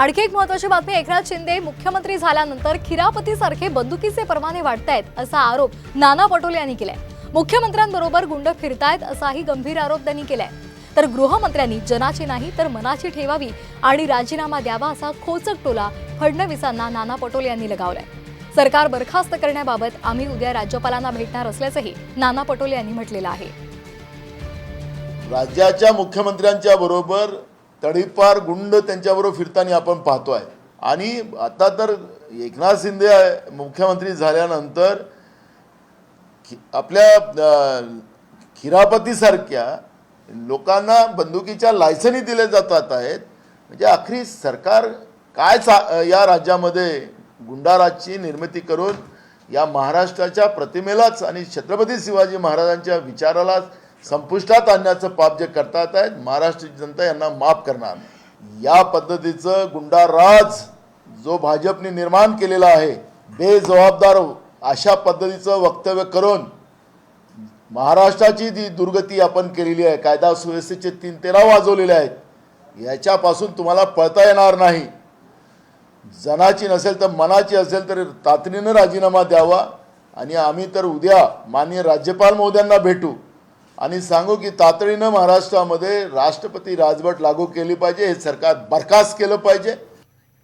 आणखी एक महत्वाची बातमी एकनाथ शिंदे मुख्यमंत्री झाल्यानंतर खिरापतीसारखे बंदुकीचे परवाने वाटतायत असा आरोप नाना पटोले यांनी केलाय. मुख्यमंत्र्यांबरोबर गुंड फिरतायत असाही गंभीर आरोप त्यांनी केलाय. तर गृहमंत्र्यांनी जनाची नाही तर मनाची ठेवावी आणि राजीनामा द्यावा असा खोचक टोला फडणवीसांना नाना पटोले यांनी लगावलाय. सरकार बरखास्त करण्याबाबत आम्ही उद्या राज्यपालांना भेटणार असल्याचंही नाना पटोले यांनी म्हटलेलं आहे. राज्याच्या मुख्यमंत्र्यांच्या बरोबर तडीपार गुंड त्यांच्याबरोबर फिरताना आपण पाहतो आहे आणि आता तर एकनाथ शिंदे मुख्यमंत्री झाल्यानंतर आपल्या खिरापतीसारख्या लोकांना बंदुकीच्या लायसनी दिले जातात आहेत. म्हणजे अखेरी सरकार काय चा या राज्यामध्ये गुंडाराजची निर्मिती करून या महाराष्ट्राच्या प्रतिमेलाच आणि छत्रपती शिवाजी महाराजांच्या विचारालाच संपुष्टात आणण्याचं पाप जे करतात आहेत महाराष्ट्राची जनता यांना माफ करणार. या पद्धतीचं गुंडाराज जो भाजपने निर्माण केलेला आहे बेजबाबदार अशा पद्धतीचं वक्तव्य करून महाराष्ट्राची जी दुर्गती आपण केलेली आहे कायदा सुव्यवस्थेचे तीन तेरा वाजवलेले आहेत याच्यापासून तुम्हाला पळता येणार नाही. जनाची नसेल तर मनाची असेल तर तातडीनं राजीनामा द्यावा आणि आम्ही तर उद्या माननीय राज्यपाल महोदयांना भेटू. आणि सांगू की तातडीनं महाराष्ट्रामध्ये राष्ट्रपती राजवट लागू केली पाहिजे हे सरकार बरखास्त केलं पाहिजे.